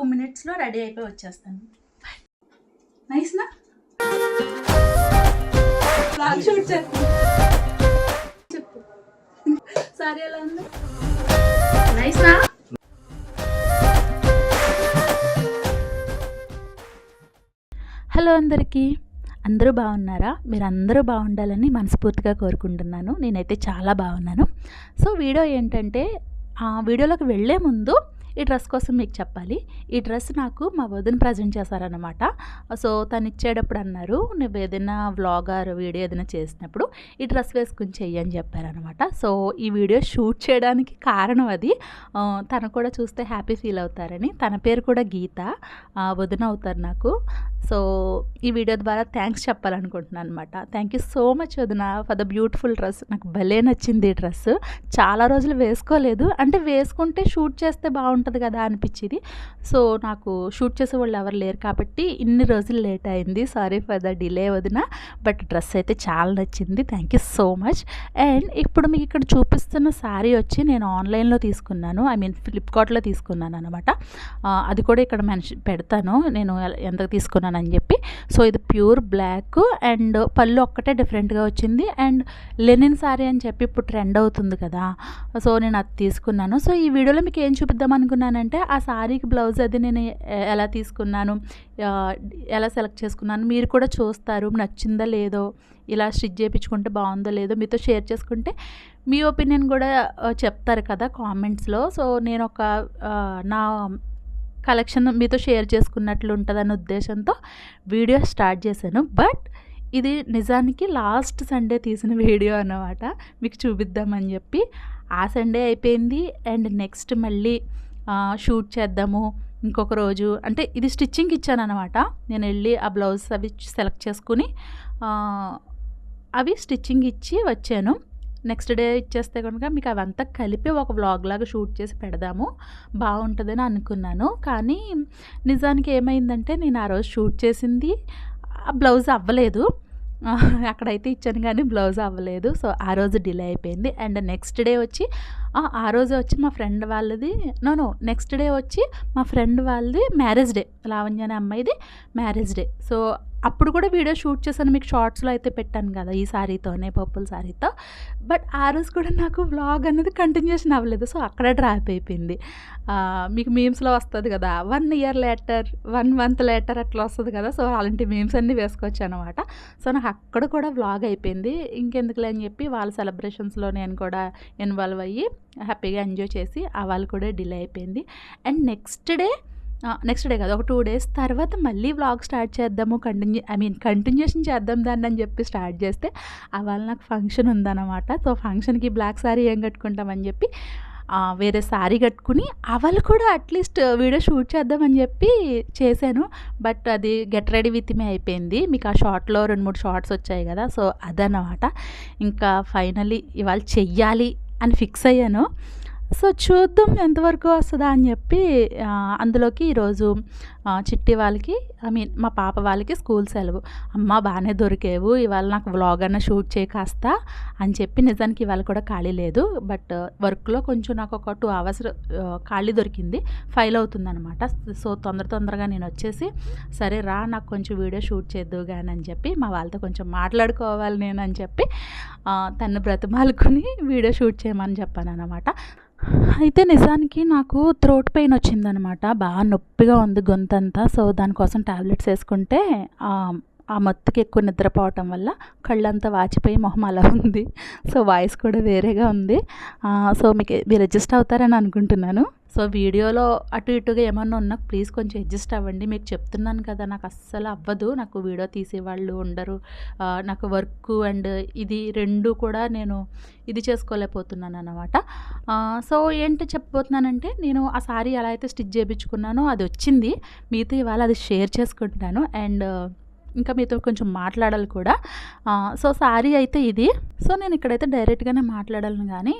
Two మినిట్స్లో ready అయిపోయి వచ్చేస్తాను. నైస్నా బ్లాగ్ షూట్ చెప్పు. చెప్పు. సారీ ఎలా ఉంది? నైస్నా హలో అందరికీ. అందరూ బాగున్నారా? మీరు అందరూ బాగుండాలని మనస్ఫూర్తిగా కోరుకుంటున్నాను. నేనైతే చాలా బాగున్నాను. సో వీడియో ఏంటంటే ఆ వీడియోలోకి వెళ్ళే ముందు ఈ డ్రెస్ కోసం మీకు చెప్పాలి. ఈ డ్రెస్ నాకు మా వదిన ప్రజెంట్ చేశారనమాట సో తను ఇచ్చేటప్పుడు అన్నారు నువ్వు ఏదైనా వ్లాగర్ వీడియో ఏదైనా చేసినప్పుడు ఈ డ్రెస్ వేసుకుని చెయ్యి అని చెప్పారనమాట సో ఈ వీడియో షూట్ చేయడానికి కారణం అది. తను కూడా చూస్తే హ్యాపీ ఫీల్ అవుతారని. తన పేరు కూడా గీత. వదిన అవుతారు నాకు. సో ఈ వీడియో ద్వారా థ్యాంక్స్ చెప్పాలనుకుంటున్నాను అనమాట థ్యాంక్ యూ సో మచ్ వదిన ఫర్ ద బ్యూటిఫుల్ డ్రెస్. నాకు భలే నచ్చింది ఈ డ్రెస్. చాలా రోజులు వేసుకోలేదు. అంటే వేసుకుంటే షూట్ చేస్తే బాగుంటుంది. ఉంటుంది కదా అనిపించింది. సో నాకు షూట్ చేసే వాళ్ళు ఎవరు లేరు కాబట్టి ఇన్ని రోజులు లేట్ అయింది. సారీ ఫర్ ద డిలే వదిన. బట్ డ్రెస్ అయితే చాలా నచ్చింది. Thank you so much. And ఇప్పుడు మీకు ఇక్కడ చూపిస్తున్న శారీ వచ్చి నేను ఆన్లైన్లో తీసుకున్నాను. ఐ మీన్ ఫ్లిప్కార్ట్లో తీసుకున్నాను అనమాట అది కూడా ఇక్కడ మెన్షన్ పెడతాను. నేను ఎంత ఎంత తీసుకున్నానని చెప్పి. సో ఇది ప్యూర్ బ్లాక్ అండ్ పళ్ళు ఒక్కటే డిఫరెంట్గా వచ్చింది. అండ్ లెనిన్ శారీ అని చెప్పి ఇప్పుడు ట్రెండ్ అవుతుంది కదా. సో నేను అది తీసుకున్నాను. సో ఈ వీడియోలో మీకు ఏం చూపిద్దామని అనుకున్నానంటే ఆ శారీకి బ్లౌజ్ అది నేను ఎలా తీసుకున్నాను ఎలా సెలెక్ట్ చేసుకున్నాను మీరు కూడా చూస్తారు నచ్చిందా లేదో ఇలా స్టిచ్ చేయించుకుంటే బాగుందో లేదో మీతో షేర్ చేసుకుంటే మీ ఒపీనియన్ కూడా చెప్తారు కదా కామెంట్స్లో. సో నేను ఒక నా కలెక్షన్ మీతో షేర్ చేసుకున్నట్లు ఉంటుందన్న ఉద్దేశంతో వీడియో స్టార్ట్ చేశాను. బట్ ఇది నిజానికి లాస్ట్ సండే తీసిన వీడియో అన్నమాట. మీకు చూపిద్దామని చెప్పి. ఆ సండే అయిపోయింది. అండ్ నెక్స్ట్ మళ్ళీ షూట్ చేద్దాము ఇంకొక రోజు. అంటే ఇది స్టిచ్చింగ్ ఇచ్చాను అనమాట నేను వెళ్ళి ఆ బ్లౌజ్ అవి సెలెక్ట్ చేసుకుని అవి స్టిచ్చింగ్ ఇచ్చి వచ్చాను. నెక్స్ట్ డే ఇచ్చేస్తే కనుక మీకు అవంతా కలిపి ఒక వ్లాగ్ లాగా షూట్ చేసి పెడదాము. బాగుంటుందని అనుకున్నాను. కానీ నిజానికి ఏమైందంటే నేను ఆ రోజు షూట్ చేసింది ఆ బ్లౌజ్ అవ్వలేదు. అక్కడైతే ఇచ్చాను కానీ బ్లౌజ్ అవ్వలేదు. సో ఆ రోజు డిలే అయిపోయింది. అండ్ నెక్స్ట్ డే వచ్చి ఆ, రోజు వచ్చి మా ఫ్రెండ్ వాళ్ళది నో నో నెక్స్ట్ డే వచ్చి మా ఫ్రెండ్ వాళ్ళది మ్యారేజ్ డే లావణ్య అనే అమ్మాయిది మ్యారేజ్ డే. సో అప్పుడు కూడా వీడియో షూట్ చేశాను మీకు షార్ట్స్లో అయితే పెట్టాను కదా ఈ శారీతోనే పర్పుల్ శారీతో. బట్ ఆ రోజు కూడా నాకు వ్లాగ్ అనేది కంటిన్యూషన్ అవ్వలేదు. సో అక్కడ డ్రాప్ అయిపోయింది. మీకు మీమ్స్లో వస్తుంది కదా one year later one month later అట్లా వస్తుంది కదా సో అలాంటి మీమ్స్ అన్నీ వేసుకోవచ్చు అనమాట సో నాకు అక్కడ కూడా వ్లాగ్ అయిపోయింది. ఇంకెందుకులే అని చెప్పి వాళ్ళ సెలబ్రేషన్స్లో నేను కూడా ఇన్వాల్వ్ అయ్యి హ్యాపీగా ఎంజాయ్ చేసి ఆ వాళ్ళు కూడా డిలే అయిపోయింది. And next day next day కాదు ఒక టూ డేస్ తర్వాత మళ్ళీ వ్లాగ్ స్టార్ట్ చేద్దాము కంటిన్యూ ఐ మీన్ కంటిన్యూషన్ చేద్దాం దాన్ని అని చెప్పి స్టార్ట్ చేస్తే అవాళ నాకు ఫంక్షన్ ఉందన్నమాట. సో ఫంక్షన్కి బ్లాక్ శారీ ఏం కట్టుకుంటామని చెప్పి వేరే శారీ కట్టుకుని అవలు కూడా అట్లీస్ట్ వీడియో షూట్ చేద్దామని చెప్పి చేశాను. బట్ అది గెట్ రెడీ విత్ మీ అయిపోయింది. మీకు ఆ షార్ట్లో రెండు మూడు షార్ట్స్ వచ్చాయి కదా సో అదన్నమాట. ఇంకా ఫైనలీ ఇవాళ చెయ్యాలి అని ఫిక్స్ అయ్యాను. సో చూద్దాం ఎంతవరకు వస్తుందా అని చెప్పి అందులోకి ఈరోజు చిట్టి వాళ్ళకి ఐ మీన్ మా పాప వాళ్ళకి స్కూల్ సెలవు. అమ్మ బాగానే దొరికేవు. ఇవాళ నాకు వ్లాగ్ అన్న షూట్ చేయ కాస్త అని చెప్పి నిజానికి ఇవాళ కూడా ఖాళీ లేదు. బట్ వర్క్లో కొంచెం నాకు ఒక టూ అవర్స్ ఖాళీ దొరికింది. ఫైల్ అవుతుందనమాట సో తొందర తొందరగా నేను వచ్చేసి సరే రా నాకు కొంచెం వీడియో షూట్ చేద్దు కానీ అని చెప్పి మా వాళ్ళతో కొంచెం మాట్లాడుకోవాలి నేను అని చెప్పి తను బ్రతిమాలుకుని వీడియో షూట్ చేయమని చెప్పాను అనమాట అయితే నిజానికి నాకు థ్రోట్ పెయిన్ వచ్చిందనమాట. బాగా నొప్పిగా ఉంది గొంతంతా. సో దానికోసం టాబ్లెట్స్ వేసుకుంటే ఆ, మత్తుకి ఎక్కువ నిద్రపోవటం వల్ల కళ్ళంతా వాచిపోయి మొహం అలా ఉంది. సో వాయిస్ కూడా వేరేగా ఉంది. సో మీకు మీరు అడ్జస్ట్ అవుతారని అనుకుంటున్నాను. సో వీడియోలో అటు ఇటుగా ఏమన్నా ఉన్నా ప్లీజ్ కొంచెం అడ్జస్ట్ అవ్వండి. మీకు చెప్తున్నాను కదా నాకు అస్సలు అవ్వదు. నాకు వీడియో తీసేవాళ్ళు ఉండరు. నాకు వర్క్ అండ్ ఇది రెండు కూడా నేను ఇది చేసుకోలేకపోతున్నాను అనమాట సో ఏంటి చెప్పబోతున్నానంటే నేను ఆ సారీ ఎలా అయితే స్టిచ్ చేయించుకున్నానో అది వచ్చింది. మీతో ఇవాళ అది షేర్ చేసుకుంటున్నాను. అండ్ ఇంకా మీతో కొంచెం మాట్లాడాలి కూడా. సో సారీ అయితే ఇది. సో నేను ఇక్కడైతే డైరెక్ట్గానే మాట్లాడాలను కానీ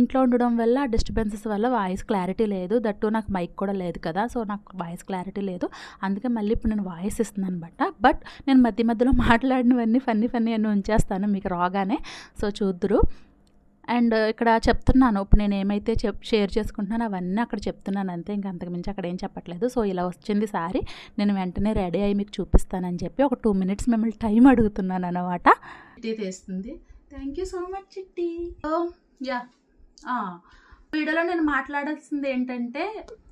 ఇంట్లో ఉండడం వల్ల డిస్టర్బెన్సెస్ వల్ల వాయిస్ క్లారిటీ లేదు. దట్టు నాకు మైక్ కూడా లేదు కదా సో నాకు వాయిస్ క్లారిటీ లేదు. అందుకే మళ్ళీ ఇప్పుడు నేను వాయిస్ ఇస్తున్నాను అనమాట. బట్ నేను మధ్య మధ్యలో మాట్లాడినవన్నీ ఫన్నీ ఫన్నీ అన్నీ ఉంచేస్తాను. మీకు రాగానే. సో చూద్దురు. అండ్ ఇక్కడ చెప్తున్నాను ఇప్పుడు నేను ఏమైతే చెప్ షేర్ చేసుకుంటున్నాను అవన్నీ అక్కడ చెప్తున్నాను అంతే. ఇంకా అంతకుమించి అక్కడ ఏం చెప్పట్లేదు. సో ఇలా వచ్చింది సారీ. నేను వెంటనే రెడీ అయ్యి మీకు చూపిస్తానని చెప్పి ఒక టూ మినిట్స్ మిమ్మల్ని టైం అడుగుతున్నాను అనమాట చిట్టి తీస్తుంది. Thank you so much Chitti. Yeah. వీడియోలో నేను మాట్లాడాల్సింది ఏంటంటే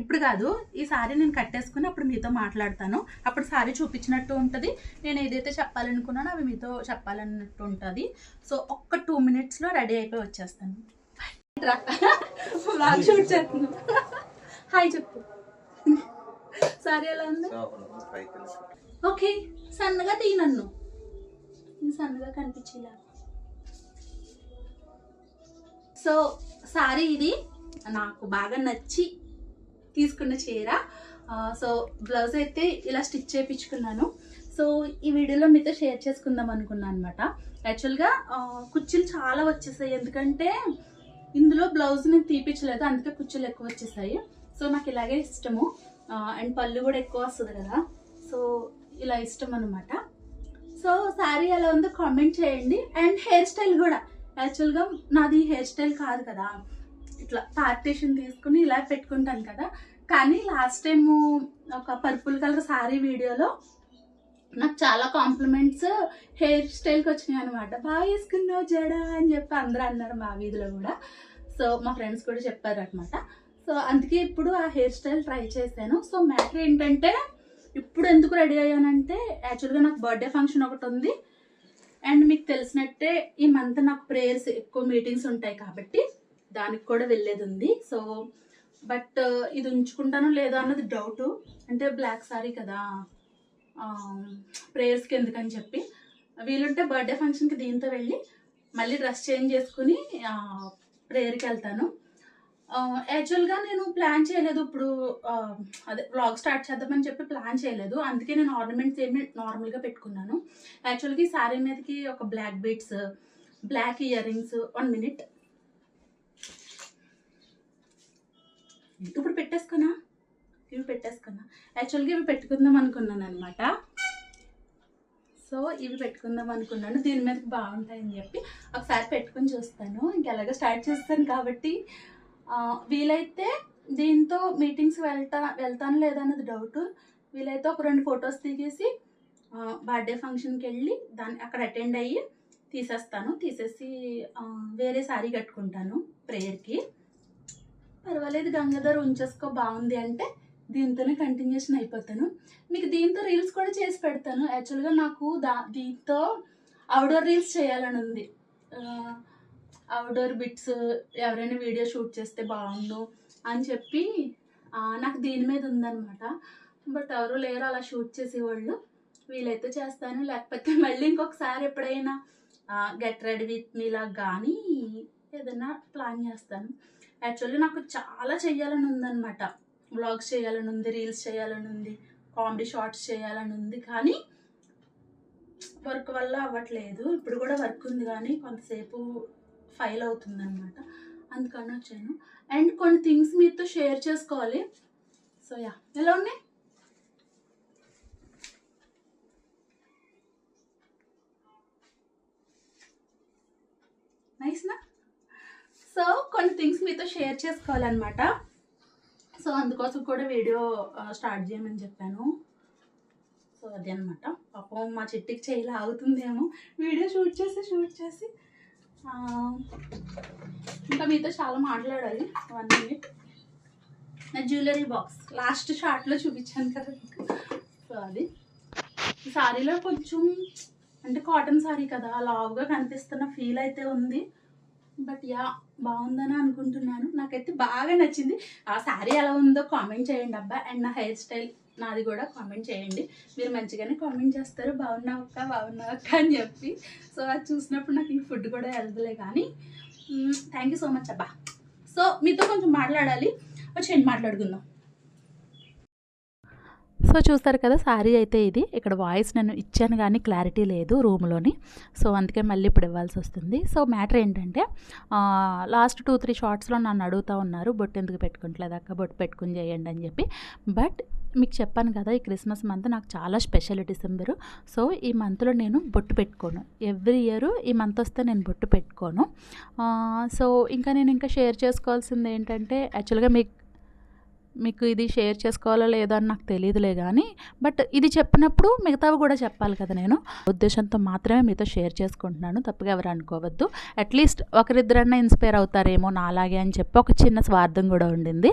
ఇప్పుడు కాదు ఈ సారీ నేను కట్టేసుకుని అప్పుడు మీతో మాట్లాడతాను. అప్పుడు సారీ చూపించినట్టు ఉంటుంది. నేను ఏదైతే చెప్పాలనుకున్నానో అవి మీతో చెప్పాలన్నట్టు ఉంటుంది. సో ఒక్క టూ మినిట్స్లో రెడీ అయిపోయి వచ్చేస్తాను. వ్లాగ్ షూట్ చేస్తున్నాను హాయ్ చెప్పు. సారీ ఎలా ఉంది? ఓకే సన్నగా తీ నన్ను. సన్నగా కనిపించేలా. సో సారీ ఇది నాకు బాగా నచ్చి తీసుకున్న చీర. సో బ్లౌజ్ అయితే ఇలా స్టిచ్ చేయించుకున్నాను. సో ఈ వీడియోలో మీతో షేర్ చేసుకుందాం అనుకున్నాను అనమాట యాక్చువల్గా కుర్చీలు చాలా వచ్చేసాయి. ఎందుకంటే ఇందులో బ్లౌజ్ నేను తీపించలేదు అందుకే కుర్చీలు ఎక్కువ వచ్చేసాయి. సో నాకు ఇలాగే ఇష్టము. అండ్ పళ్ళు కూడా ఎక్కువ వస్తుంది కదా. సో ఇలా ఇష్టం అనమాట సో శారీ ఎలా ఉందో కామెంట్ చేయండి. అండ్ హెయిర్ స్టైల్ కూడా. యాక్చువల్గా నాది హెయిర్ స్టైల్ కాదు కదా. ఇట్లా పార్టీషన్ తీసుకుని ఇలా పెట్టుకుంటాను కదా. కానీ లాస్ట్ టైం ఒక పర్పుల్ కలర్ శారీ వీడియోలో నాకు చాలా కాంప్లిమెంట్స్ హెయిర్ స్టైల్కి వచ్చినాయి అనమాట బాగా వేసుకున్నావు జడ అని చెప్పి అందరూ అన్నారు మా వీధిలో కూడా. సో మా ఫ్రెండ్స్ కూడా చెప్పారు అనమాట సో అందుకే ఇప్పుడు ఆ హెయిర్ స్టైల్ ట్రై చేశాను. సో మ్యాటర్ ఏంటంటే ఇప్పుడు ఎందుకు రెడీ అయ్యానంటే యాక్చువల్గా నాకు బర్త్డే ఫంక్షన్ ఒకటి ఉంది. అండ్ మీకు తెలిసినట్టే ఈ మంత్ నాకు ప్రేయర్స్ ఎక్కువ మీటింగ్స్ ఉంటాయి కాబట్టి దానికి కూడా వెళ్ళేది ఉంది సో బట్ uh, ఇది ఉంచుకుంటాను లేదా అన్నది డౌట్ అంటే బ్లాక్ సారీ కదా um, ప్రేయర్స్కి ఎందుకని చెప్పి. వీలుంటే బర్త్డే ఫంక్షన్కి దీంతో వెళ్ళి మళ్ళీ డ్రెస్ చేంజ్ చేసుకుని uh, ప్రేయర్కి వెళ్తాను. యాక్చువల్గా నేను ప్లాన్ చేయలేదు. ఇప్పుడు అదే వ్లాగ్ స్టార్ట్ చేద్దామని చెప్పి ప్లాన్ చేయలేదు. అందుకే నేను ఆర్నమెంట్స్ ఏమి నార్మల్గా పెట్టుకున్నాను. యాక్చువల్గా ఈ శారీ మీదకి ఒక black beads black earrings one minute ఇప్పుడు పెట్టేసుకున్నా? ఇవి పెట్టేసుకున్నా. యాక్చువల్గా ఇవి పెట్టుకుందాం అనుకున్నాను అనమాట సో ఇవి పెట్టుకుందాం అనుకున్నాను. దీని మీదకి బాగుంటాయని చెప్పి ఒకసారి పెట్టుకొని చూస్తాను. ఇంకెలాగో స్టార్ట్ చేస్తాను కాబట్టి. వీలైతే దీంతో మీటింగ్స్ వెళ్తా వెళ్తాను లేదన్నది డౌట్ వీలైతే ఒక రెండు ఫొటోస్ దిగేసి బర్త్డే ఫంక్షన్కి వెళ్ళి దాన్ని అక్కడ అటెండ్ అయ్యి తీసేస్తాను. తీసేసి వేరే శారీ కట్టుకుంటాను ప్రేయర్కి పర్వాలేదు గంగాధర్ ఉంచేసుకో బాగుంది అంటే దీంతోనే కంటిన్యూషన్ అయిపోతాను. మీకు దీంతో రీల్స్ కూడా చేసి పెడతాను. యాక్చువల్గా నాకు దా దీంతో అవుట్డోర్ రీల్స్ చేయాలని ఉంది. అవుట్డోర్ బిట్స్ ఎవరైనా వీడియో షూట్ చేస్తే బాగుండు అని చెప్పి నాకు దీని మీద ఉందన్నమాట. బట్ ఎవరు లేరు అలా షూట్ చేసేవాళ్ళు. వీలైతే చేస్తాను. లేకపోతే మళ్ళీ ఇంకొకసారి ఎప్పుడైనా గెట్ రెడీ విత్ మీలా కానీ ఏదైనా ప్లాన్ చేస్తాను. యాక్చువల్లీ నాకు చాలా చేయాలని ఉందన్నమాట. వ్లాగ్స్ చేయాలని ఉంది రీల్స్ చేయాలని ఉంది కామెడీ షార్ట్స్ చేయాలని ఉంది కానీ వర్క్ వల్ల అవ్వట్లేదు. ఇప్పుడు కూడా వర్క్ ఉంది కానీ కొంతసేపు ఫైల్ అవుతుందన్నమాట. అందుకని వచ్చాను. అండ్ కొన్ని థింగ్స్ మీతో షేర్ చేసుకోవాలి. So yeah. ఎలా ఉన్నాయి? నైస్నా సో కొన్ని థింగ్స్ మీతో షేర్ చేసుకోవాలన్నమాట. సో అందుకోసం కూడా వీడియో స్టార్ట్ చేయమని చెప్పాను. సో అదే అనమాట పాపం మా చిట్టికి చేయి అవుతుందేమో వీడియో షూట్ చేసి షూట్ చేసి ఇంకా మీతో చాలా మాట్లాడాలి. వన్ మినిట్ నా జ్యువెలరీ బాక్స్ లాస్ట్ షార్ట్లో చూపించాను కదా సో అది. శారీలో సారీలో కొంచెం అంటే కాటన్ సారీ కదా లావుగా కనిపిస్తున్న ఫీల్ అయితే ఉంది. బట్ యా బాగుందని అనుకుంటున్నాను. నాకైతే బాగా నచ్చింది. ఆ శారీ ఎలా ఉందో కామెంట్ చేయండి అబ్బా. అండ్ నా హెయిర్ స్టైల్ నాది కూడా కామెంట్ చేయండి. మీరు మంచిగానే కామెంట్ చేస్తారు. బాగున్నావు అక్క బాగున్నావు అక్క అని చెప్పి. సో అది చూసినప్పుడు నాకు ఈ ఫుడ్ కూడా వెళ్తలే కానీ థ్యాంక్ యూ సో మచ్ అబ్బా. సో మీతో కొంచెం మాట్లాడాలి. వచ్చేయండి మాట్లాడుకుందాం. సో చూస్తారు కదా శారీ అయితే ఇది. ఇక్కడ వాయిస్ నేను ఇచ్చాను కానీ క్లారిటీ లేదు రూమ్లోని. సో అందుకే మళ్ళీ ఇప్పుడు ఇవ్వాల్సి వస్తుంది. సో మ్యాటర్ ఏంటంటే లాస్ట్ టూ త్రీ షార్ట్స్లో నన్ను అడుగుతూ ఉన్నారు బొట్టు ఎందుకు పెట్టుకుంటలేదు అక్క? బొట్టు పెట్టుకుని చేయండి అని చెప్పి. బట్ మీకు చెప్పాను కదా ఈ క్రిస్మస్ మంత్ నాకు చాలా స్పెషల్ డిసెంబర్ సో ఈ మంత్లో నేను బొట్టు పెట్టుకోను. ఎవ్రీ ఇయర్ ఈ మంత్ వస్తే నేను బొట్టు పెట్టుకోను. సో ఇంకా నేను ఇంకా షేర్ చేసుకోవాల్సింది ఏంటంటే యాక్చువల్గా మీకు మీకు ఇది షేర్ చేసుకోవాలో లేదో అని నాకు తెలియదులే కానీ బట్ ఇది చెప్పినప్పుడు మిగతావి కూడా చెప్పాలి కదా నేను. ఉద్దేశంతో మాత్రమే మీతో షేర్ చేసుకుంటున్నాను. తప్పుగా ఎవరు అనుకోవద్దు. అట్లీస్ట్ ఒకరిద్దరన్నా ఇన్స్పైర్ అవుతారేమో నాలాగే అని చెప్పి ఒక చిన్న స్వార్థం కూడా ఉండింది.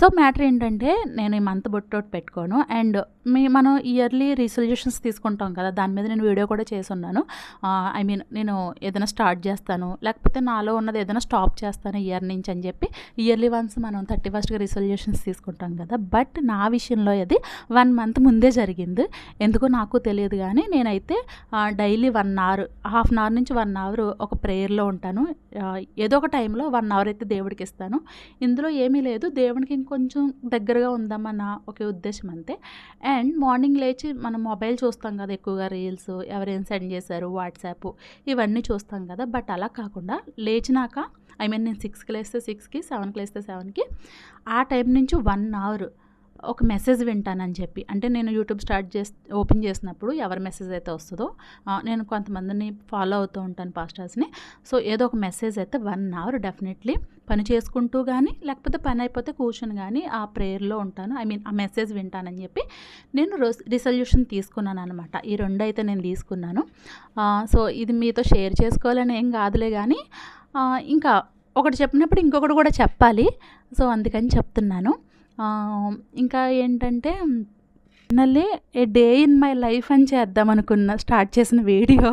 సో మ్యాటర్ ఏంటంటే నేను ఈ మంత్ బొట్టోటి పెట్టుకోను. అండ్ మీ మనం ఇయర్లీ రిసొల్యూషన్స్ తీసుకుంటాం కదా దాని మీద నేను వీడియో కూడా చేసి ఉన్నాను ఐ మీన్ నేను ఏదైనా స్టార్ట్ చేస్తాను లేకపోతే నాలో ఉన్నది ఏదైనా స్టాప్ చేస్తాను ఇయర్ నుంచి అని చెప్పి ఇయర్లీ వన్స్ మనం థర్టీ ఫస్ట్గా రిసొల్యూషన్స్ తీసుకుంటాం కదా. బట్ నా విషయంలో అది వన్ మంత్ ముందే జరిగింది. ఎందుకో నాకు తెలియదు కానీ నేనైతే daily one hour half an hour నుంచి వన్ అవర్ ఒక ప్రేయర్లో ఉంటాను. ఏదో ఒక టైంలో వన్ అవర్ అయితే దేవుడికి ఇస్తాను. ఇందులో ఏమీ లేదు. దేవునికి ఇంకొంచెం దగ్గరగా ఉందామన్న ఒకే ఉద్దేశం అంతే. అండ్ మార్నింగ్ లేచి మనం మొబైల్ చూస్తాం కదా ఎక్కువగా రీల్స్ ఎవరైనా సెండ్ చేశారు వాట్సాప్ ఇవన్నీ చూస్తాం కదా. బట్ అలా కాకుండా లేచినాక ఐ మీన్ నేను సిక్స్కి లేస్తే సిక్స్కి సెవెన్కి లేస్తే సెవెన్కి ఆ టైం నుంచి వన్ అవర్ ఒక మెసేజ్ వింటానని చెప్పి అంటే నేను యూట్యూబ్ స్టార్ట్ చేసి ఓపెన్ చేసినప్పుడు ఎవరి మెసేజ్ అయితే వస్తుందో నేను కొంతమందిని ఫాలో అవుతూ ఉంటాను పాస్టర్స్ని. సో ఏదో ఒక మెసేజ్ అయితే వన్ అవర్ డెఫినెట్లీ పని చేసుకుంటూ కానీ లేకపోతే పని అయిపోతే కూర్చొని కానీ ఆ ప్రేయర్లో ఉంటాను. ఐ మీన్ ఆ మెసేజ్ వింటానని చెప్పి నేను రోజ్ రిసల్యూషన్ తీసుకున్నాను అనమాట ఈ రెండు అయితే నేను తీసుకున్నాను. సో ఇది మీతో షేర్ చేసుకోవాలని ఏం కాదులే కానీ ఇంకా ఒకటి చెప్పినప్పుడు ఇంకొకటి కూడా చెప్పాలి. సో అందుకని చెప్తున్నాను. ఇంకా ఏంటంటే finally a day in my life అని చేద్దాం అనుకున్న స్టార్ట్ చేసిన video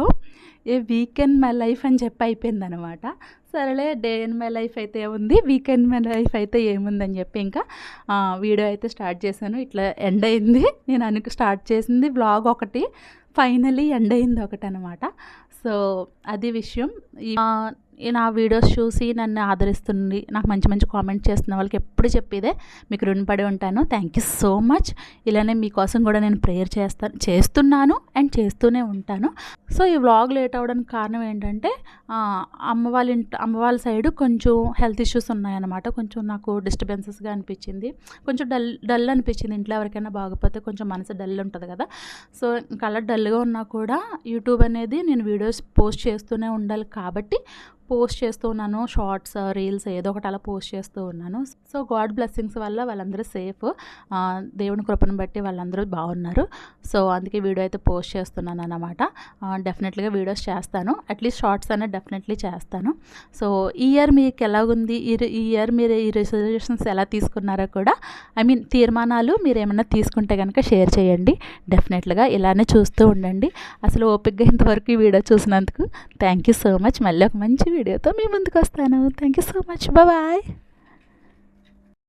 a weekend my life అని చెప్పి అయిపోయింది అనమాట సరేలే డే ఇన్ మై లైఫ్ అయితే ఉంది వీకెండ్ మై లైఫ్ అయితే ఏముందని చెప్పి ఇంకా వీడియో అయితే స్టార్ట్ చేశాను. ఇట్లా ఎండ్ అయింది. నేను అనుకు స్టార్ట్ చేసింది వ్లాగ్ ఒకటి ఫైనలీ ఎండ్ అయింది ఒకటి అనమాట సో అది విషయం. నా వీడియోస్ చూసి నన్ను ఆదరిస్తుంది నాకు మంచి మంచి కామెంట్ చేస్తున్న వాళ్ళకి ఎప్పుడు చెప్పేదే మీకు రుణపడి ఉంటాను. థ్యాంక్ యూ సో మచ్ ఇలానే మీకోసం కూడా నేను ప్రేయర్ చేస్తాను చేస్తున్నాను అండ్ చేస్తూనే ఉంటాను. సో ఈ వ్లాగ్ లేట్ అవ్వడానికి కారణం ఏంటంటే అమ్మ వాళ్ళ ఇంట అమ్మ వాళ్ళ సైడ్ కొంచెం హెల్త్ ఇష్యూస్ ఉన్నాయన్నమాట. కొంచెం నాకు డిస్టర్బెన్సెస్గా అనిపించింది. కొంచెం డల్ డల్ అనిపించింది. ఇంట్లో ఎవరికైనా బాగపోతే కొంచెం మనసు డల్ ఉంటుంది కదా. సో ఇంకా అలా డల్గా ఉన్నా కూడా యూట్యూబ్ అనేది నేను వీడియోస్ పోస్ట్ చేస్తూనే ఉండాలి కాబట్టి పోస్ట్ చేస్తూ ఉన్నాను. షార్ట్స్ రీల్స్ ఏదో ఒకటి అలా పోస్ట్ చేస్తూ ఉన్నాను. సో గాడ్ బ్లెస్సింగ్స్ వల్ల వాళ్ళందరూ సేఫ్. దేవుని కృపను బట్టి వాళ్ళందరూ బాగున్నారు. సో అందుకే వీడియో అయితే పోస్ట్ చేస్తున్నాను అన్నమాట. డెఫినెట్లీగా వీడియోస్ చేస్తాను. అట్లీస్ట్ షార్ట్స్ అనేది డెఫినెట్లీ చేస్తాను. సో ఈ ఇయర్ మీకు ఎలాగుంది? ఈ ఈ ఇయర్ మీరు ఈ రిజర్వేషన్స్ ఎలా తీసుకున్నారో కూడా ఐ మీన్ తీర్మానాలు మీరు ఏమైనా తీసుకుంటే కనుక షేర్ చేయండి. డెఫినెట్గా ఇలానే చూస్తూ ఉండండి. అసలు ఓపిక్గా ఇంతవరకు ఈ వీడియో చూసినందుకు థ్యాంక్ యూ సో మచ్. మళ్ళీ ఒక మంచి వీడియోతో మీ ముందుకు వస్తాను thank you so much bye